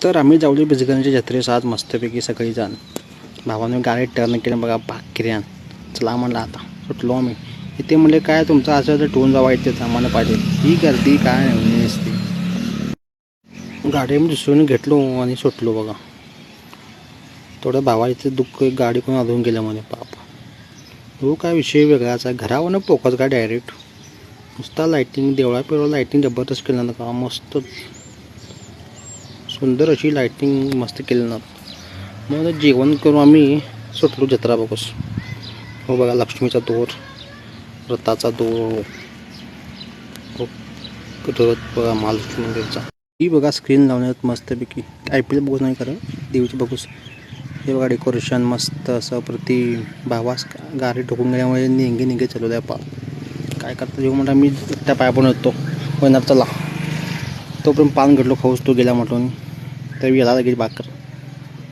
तर आम्ही जाऊली बिजगरांच्या जत्रेस. आज मस्तपैकी सगळी जाण. भावाने गाडी टर्न केलं बघा भाकऱ्यान. चला म्हणलं आता. सुटलो आम्ही. इथे म्हणले काय तुमचं असं तर टोन जावा येते आम्हाला पाहिजे. ही गर्दी काय नाही असते गाडी मी दुसरीने घेतलो आणि सुटलो बघा. थोडं भावाचं दुःख गाडी कोण अधून गेलं म्हणे पाप. हो काय विषय वेगळाच आहे घरावरनं पोकच काय डायरेक्ट नुसता लाईटिंग देवळा पिवळा लाईटिंग जबरदस्त केलं ना का मस्त सुंदर अशी लाईटिंग मस्त केली ना मग जेवण करून आम्ही सुटलो जत्रा बघूस. हो बघा लक्ष्मीचा दोर रथाचा दोर. हो रथ बघा महालक्ष्मी मंदिरचा ही बघा स्क्रीन लावण्यात मस्तपैकी. आय पी एल बघूच नाही खरं देवीची बघूस. हे बघा डेकोरेशन मस्त असं प्रति भावास गाडी ठोकून गेल्यामुळे निंगे निंगे चालवल्या पा काय करता जेव्हा म्हणता मी त्या पाया पण येतो होणार चला. तोपर्यंत पान घडलो खाऊस तो गेला म्हटून तर गेला लगेच भाकर.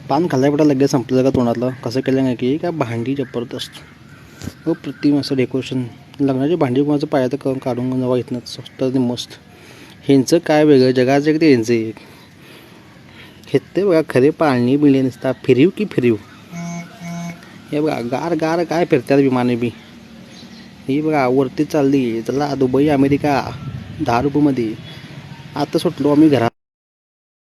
पान खाल्ल्या पडा लगेच संपलं का तोंडातलं. कसं केलं नाही की काय भांडी जबरदस्त. हो प्रतिम असं डेकोरेशन लग्नाची भांडी कोणाचं पायाचं क काढून जावा येत नाही स्वस्त आणि मस्त. ह्यांचं काय वेगळं? जगाचं एक ते ह्यांचं एक. हे ते बघा खरे पाळणी बिळणी नसतात फिरीव की फिरीव. हे बघा गार गार काय फिरतात विमाने बी. ही बघा वरती चालली. चला दुबई अमेरिका. दहा रुपयामध्ये. आता सुटलो आम्ही घरात.